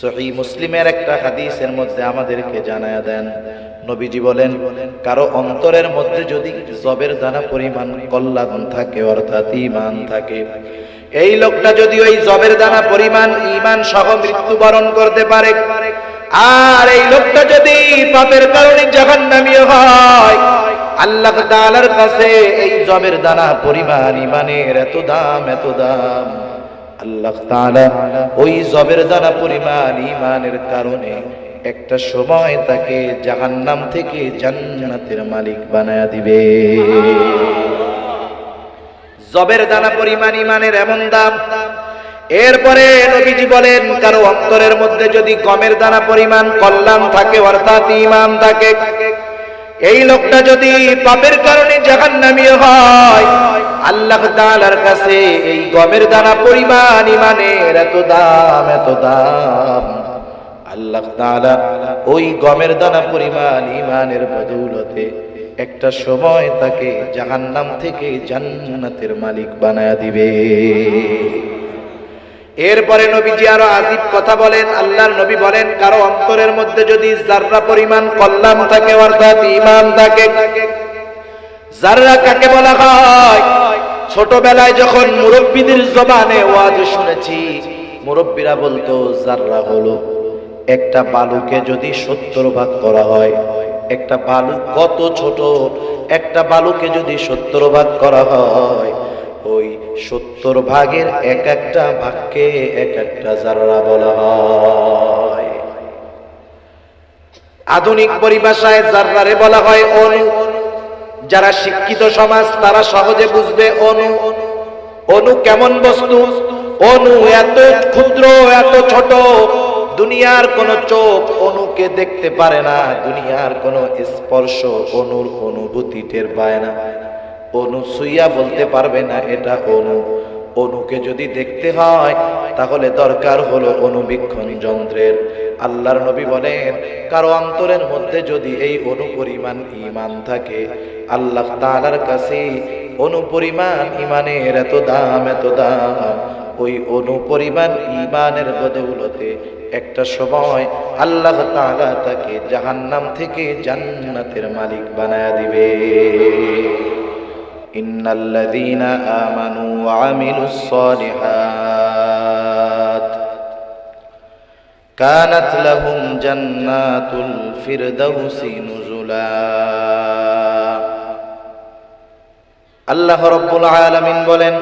সহি মুসলিমের একটা হাদিসের মধ্যে আমাদেরকে জানায়া দেন। নবীজি বলেন, কারও অন্তরের মধ্যে যদি জবের দানা পরিমাণ কল্যাণ থাকে, অর্থাৎ ইমান থাকে, এই লোকটা যদি ওই জবের দানা পরিমাণ ইমান সহ মৃত্যুবরণ করতে পারে, আর এই লোকটা যদি পাপের কারণে জাহান্নামী হয়, আল্লাহ তাআলার কাছে এই জবের দানা পরিমাণ ইমানের এত দাম এত দাম। আল্লাহ তাআলা ওই জবের দানা পরিমাণ ইমানের কারণে একটা সময় তাকে জাহান্নাম থেকে জান্নাতের মালিক বানায়া দিবে। জবের দানা পরিমাণ ইমানের এমন দাম। এরপরে নবীজি বলেন, কারও অন্তরের মধ্যে যদি গমের দানা পরিমাণ কল্যাণ থাকে, অর্থাৎ ইমান থাকে এই লোকটা যদি পাপের কারণে জাহান্নামী হয়, আল্লাহ তাআলার কাছে এই গমের দানা পরিমাণ ইমানের এত দাম এত দাম। আল্লাহ তাআলা ওই গমের দানা পরিমাণ ইমানের বদৌলতে একটা সময় তাকে জাহান্নাম থেকে জান্নাতের মালিক বানায়া দিবে। এরপরে নবীজি আরও আজিব কথা বলেন, আল্লাহর নবী বলেন, কারও অন্তরের মধ্যে যদি জাররা পরিমাণ কল্যাণ থাকে, অর্থাৎ ইমান থাকে জাররা কাকে বলা হয়? ছোটবেলায় যখন মুরব্বীদের জবানে ওয়াজ শুনেছি, মুরব্বীরা বলতো জাররা হলো, একটা বালুকে যদি সত্তর ভাগ করা হয়, একটা বালু কত ছোট? একটা বালুকে যদি সত্তর ভাগ করা হয় ওই সত্তর ভাগের এক একটা ভাগকে এক একটা জাররা বলা হয়। আধুনিক পরিভাষায় জাররারে বলা হয় অনু। যারা শিক্ষিত সমাজ, তারা সহজে বুঝবে অনু। অনু কেমন বস্তু? অনু এত ক্ষুদ্র, এত ছোট। দুনিয়ার কোন চোখ অনুকে দেখতে পারে না। দুনিয়ার কোন স্পর্শ অনুর অনুভূতি টের পায় না। অনু সুইয়া বলতে পারবে না, এটা অনু। অনুকে যদি দেখতে হয়, তাহলে দরকার হলো অনুবীক্ষণ যন্ত্রের। আল্লাহর নবী বলেন, কারও অন্তরের মধ্যে যদি এই অনু পরিমাণ ইমান থাকে, আল্লাহ তাআলার কাছে অনু পরিমাণ ইমানের এত দাম এত দাম। ওই অনু পরিমাণ ইমানের বদৌলতে একটা সময় আল্লাহ তাআলা তাকে জাহান্নাম থেকে জান্নাতের মালিক বানায়া দিবে। إن الذين آمنوا وعملوا الصالحات كانت لهم جنات الفردوس نزلا আল্লাহ রব্বুল আলামিন বলেন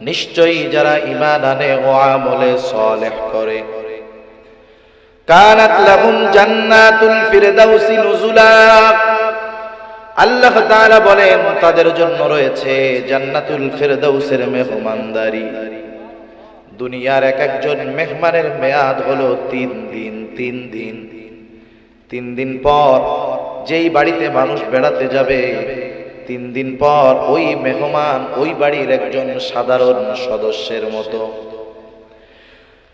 নিশ্চয়ই যারা ঈমান আনে ও আমলে সলেহ করে কানাত লাহুম জান্নাতুল ফিরদাউসি নুজুলা আল্লাহ তাআলা বলেন, তাদের জন্য রয়েছে জান্নাতুল ফেরদাউসের মেহমানদারি। দুনিয়ার এক একজন মেহমানের মেয়াদ হলো তিন দিন তিন দিন। তিন দিন পর যেই বাড়িতে মানুষ বেড়াতে যাবে, তিন দিন পর ওই মেহমান ওই বাড়ির একজন সাধারণ সদস্যের মতো।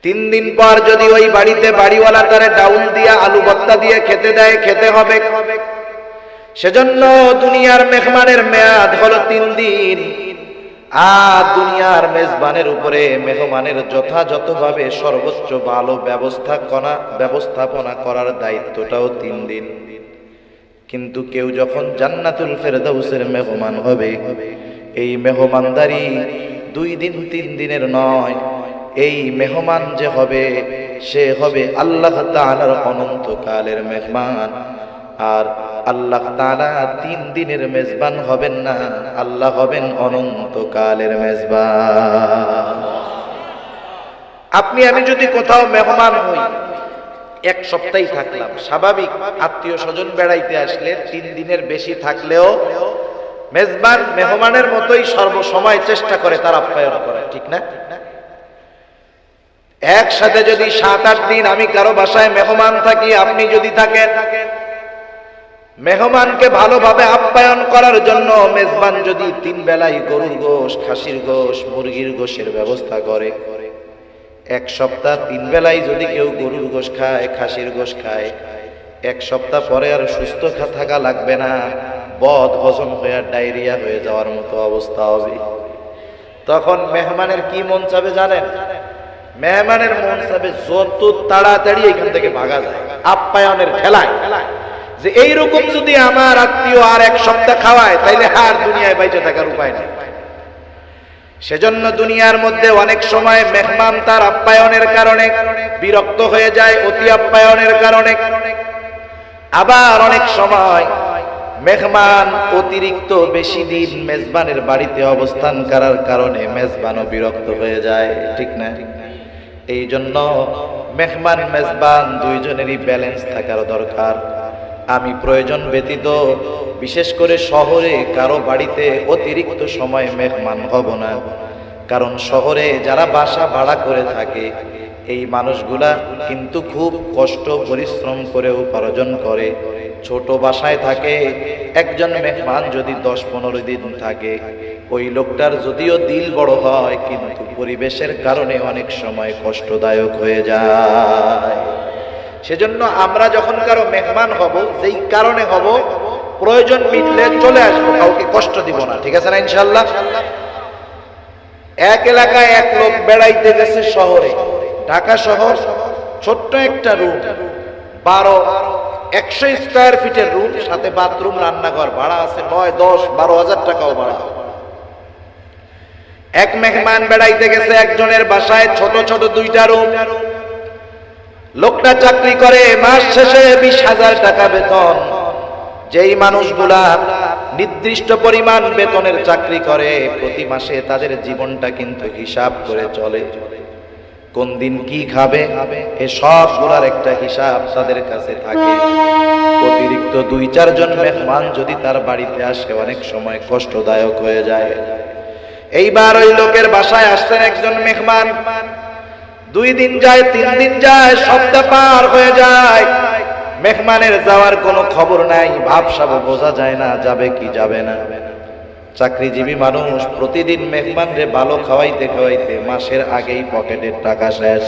তিন দিন পর যদি ওই বাড়িতে বাড়িওয়ালা তারে ডাউল দিয়ে আলু ভর্তা দিয়ে খেতে দেয়, খেতে হবে। সেজন্য দুনিয়ার মেহমানের মেয়াদ হলো তিন দিন। আর দুনিয়ার মেজবানের উপরে মেহমানের যথাযথভাবে সর্বোচ্চ ভালো ব্যবস্থা করা ব্যবস্থাপনা করার দায়িত্বটাও তিন দিন। কিন্তু কেউ যখন জান্নাতুল ফেরদাউসের মেহমান হবে, এই মেহমানদারি দুই দিন, তিন দিনের নয়। এই মেহমান যে হবে, সে হবে আল্লাহ তাআলার অনন্তকালের মেহমান। আর আল্লাহ তাআলা তিন দিনের মেজবান হবেন না, আল্লাহ হবেন অনন্তকালের মেজবান। আপনি, আমি যদি কোথাও মেহমান হই, এক সপ্তাহ থাকলাম, স্বাভাবিক আত্মীয় স্বজন বেড়াইতে আসলে তিন দিনের বেশি থাকলেও মেজবান মেহমানের মতোই সর্বসময় চেষ্টা করে তার আপ্যায়ন করে, ঠিক না? একসাথে যদি সাত আট দিন আমি কারও বাসায় মেহমান থাকি, আপনি যদি থাকেন মেহমানকে ভালোভাবে আপ্যায়ন করার জন্য মেজবান যদি তিন বেলায় গরুর গোশ, খাসির গোশ, মুরগির গোশের ব্যবস্থা করে। এক সপ্তাহ তিন বেলায় যদি কেউ গরুর গোশ খায়, খাসির গোশ খায়, এক সপ্তাহ পরে আর সুস্থ থাকা লাগবে না, বদ হজম হয়ে ডায়রিয়া হয়ে যাওয়ার মতো অবস্থা হবে। তখন মেহমানের কি মন চাবে জানেন? মেহমানের মন চাবে যত তাড়াতাড়ি এখান থেকে ভাগা যায়, আপ্যায়নের খেলায়। যে এইরকম যদি আমার আত্মীয় আর এক সপ্তাহ খাওয়ায়, তাইলে আর দুনিয়ায় বাইচে থাকার উপায় নেই। সেজন্য দুনিয়ার মধ্যে অনেক সময় মেহমান তার আপ্যায়নের কারণে বিরক্ত হয়ে যায়, অতি আপ্যায়নের কারণে। আবার অনেক সময় মেহমান অতিরিক্ত বেশি দিন মেজবানের বাড়িতে অবস্থান করার কারণে মেজবানও বিরক্ত হয়ে যায়, ঠিক না? এই জন্য মেহমান, মেজবান দুইজনেরই ব্যালেন্স থাকার দরকার। আমি প্রয়োজন ব্যতীত, বিশেষ করে শহরে কারও বাড়িতে অতিরিক্ত সময় মেহমান হব না। কারণ শহরে যারা বাসা ভাড়া করে থাকে, এই মানুষগুলা কিন্তু খুব কষ্ট, পরিশ্রম করে উপার্জন করে। ছোট বাসায় থাকে, একজন মেহমান যদি দশ পনেরো দিন থাকে, ওই লোকটার যদিও দিল বড় হয়, কিন্তু পরিবেশের কারণে অনেক সময় কষ্টদায়ক হয়ে যায়। সেজন্য আমরা যখন কারও মেহমান হব, যেই কারণে হব, প্রয়োজন মিটলে চলে আসব, কাউকে কষ্ট দিব না, ঠিক আছে না ইনশাল্লাহ এক এলাকায় এক লোক বেড়াইতে গেছে শহরে, ঢাকা শহর, ছোট্ট একটা রুম, বারো, একশো স্কোয়ার ফিটের রুম, সাথে বাথরুম, রান্নাঘর, ভাড়া আছে নয়, দশ, বারো হাজার টাকাও ভাড়া। এক মেহমান বেড়াইতে গেছে একজনের বাসায়, ছোট ছোট দুইটা রুম লোকটা চাকরি করে, মাস শেষে বিশ হাজার টাকা বেতন। যেই মানুষগুলা নির্দিষ্ট পরিমাণ বেতনের চাকরি করে, প্রতি মাসে তাদের জীবনটা কিন্তু হিসাব করে চলে। কোন দিন কি খাবে, এ সবগুলার একটা হিসাব তাদের কাছে থাকে। অতিরিক্ত দুই, চারজন মেহমান যদি তার বাড়িতে আসে, অনেক সময় কষ্টদায়ক হয়ে যায়। এইবার ওই লোকের বাসায় আসতেন একজন মেহমান। দুই দিন যায়, তিন দিন যায়, সপ্তাহ পার হয়ে যায়। মেহমানের যাওয়ার কোনো খবর নাই ভাবসাব বোঝা যায় না, যাবে কি যাবে না। চাকরিজীবী মানুষ প্রতিদিন মেহমান রে ভালো খাওয়াইতে খাওয়াইতে মাসের আগেই পকেটের টাকা শেষ।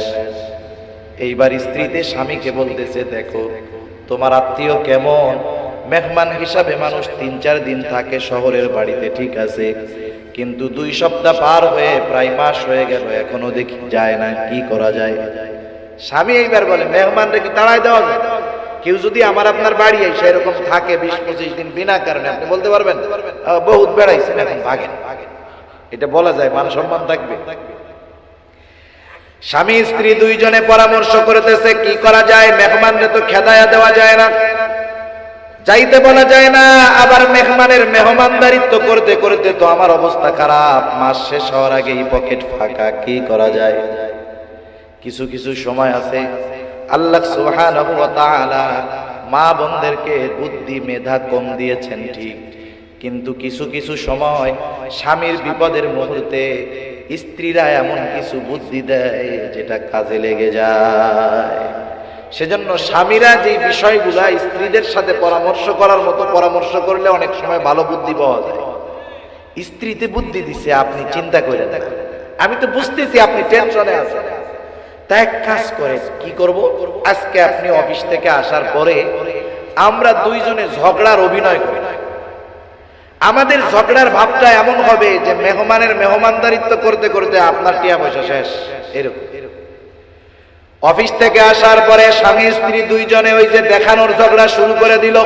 এইবার স্ত্রীতে স্বামীকে বলতেছে, দেখো, তোমার আত্মীয় কেমন? মেহমান হিসাবে মানুষ তিন চার দিন থাকে শহরের বাড়িতে, ঠিক আছে? কিন্তু দুই সপ্তাহ পার হয়ে প্রায় মাস হয়ে গেল, এখনও দেখি যায় না, কি করা যায়? স্বামী এইবার বলে, মেহমানরে কি তাড়াই দেওয়া যায়? কেউ যদি আমার আপনার বাড়ি এসে এরকম থাকে বিশ পঁচিশ দিন বিনা কারণে, আপনি বলতে পারবেন? বহুত বেড়াইছেন এখন, ভাগেন। এটা বলা যায়, মান সম্মান থাকবে। স্বামী স্ত্রী দুইজনে পরামর্শ করতেছে, কি করা যায়? মেহমানরে তো খেদায়া দেওয়া যায় না। যাইতে বলা যায় না, আবার মেহমানের মেহমানদারিত্ব করতে করতে তো আমার অবস্থা খারাপ। মাস শেষ হওয়ার আগেই পকেট ফাঁকা, কি করা যায়? কিছু কিছু সময় আছে, আল্লাহ তাআলা মা বোনদেরকে বুদ্ধি, মেধা কম দিয়েছেন, ঠিক। কিন্তু কিছু কিছু সময় স্বামীর বিপদের মুহূর্তে স্ত্রীরা এমন কিছু বুদ্ধি দেয়, যেটা কাজে লেগে যায়। সেজন্য স্বামীরা যে বিষয়গুলা স্ত্রীদের সাথে পরামর্শ করার মতো পরামর্শ করলে অনেক সময় ভালো বুদ্ধি পাওয়া যায়। স্ত্রীতে বুদ্ধি দিছে, আপনি চিন্তা করে দেখেন আমি তো বুঝতেছি আপনি টেনশনে আছেন। তা এক কাজ করে কি করব? আজকে আপনি অফিস থেকে আসার পরে আমরা দুইজনে ঝগড়ার অভিনয় করি। আমাদের ঝগড়ার ভাবটা এমন হবে যে মেহমানের মেহমানদারিত্ব করতে করতে আপনার টিয়া পয়সা শেষ, এরকম। অফিস থেকে আসার পরে স্বামী, স্ত্রী দুইজনে ওই যে দেখানোর ঝগড়া শুরু করে দিল।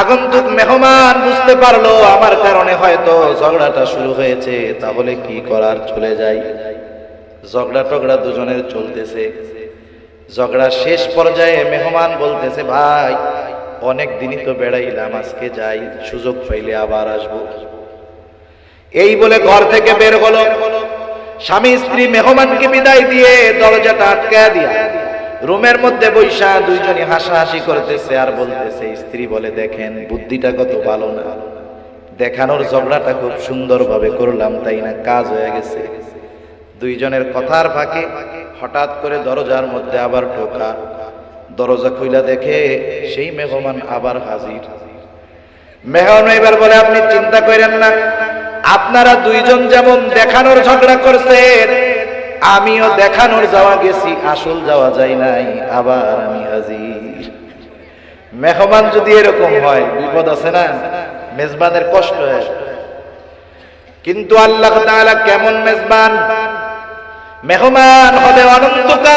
আগন্তুক মেহমান বুঝতে পারল, আমার কারণে হয়তো ঝগড়াটা শুরু হয়েছে, তাহলে কি করার? চলে যাই। ঝগড়া টগড়া দুজনের চলতেছে। ঝগড়া শেষ পর্যায়ে মেহমান বলতেছে, ভাই, অনেক দিনই তো বেড়াইলাম, আজকে যাই, সুযোগ পাইলে আবার আসব। এই বলে ঘর থেকে বের হলো। স্বামী স্ত্রী মেহমানকে বিদায় দিয়ে দরজাটা আটকা দিয়া রুমের মধ্যে বৈশা দুইজনই হাসাহাসি করতেছে আর বলতেছে, স্ত্রী বলে, দেখেন, বুদ্ধিটা কত ভালো না। দেখানোর ঝগড়াটা খুব সুন্দরভাবে করলাম, তাই না? কাজ হয়ে গেছে। দুইজনের কথার ফাঁকে হঠাৎ করে দরজার মধ্যে আবার ঢোকা। দরজা খুইলা দেখে সেই মেহমান আবার হাজির। মেহমান এবার বলে, আপনি চিন্তা করেন না আপনারা দুইজন যেমন দেখানোর ঝগড়া করছেন, আমিও দেখানোর যাওয়া গেছি, আসল যাওয়া যায় নাই, আবার আমি হাজির। মেহমান যদি এরকম হয়, বিপদ আছে না? মেজবানের কষ্ট কিন্তু আল্লাহ কেমন মেজবান? মেহমান হবে অনন্তকাল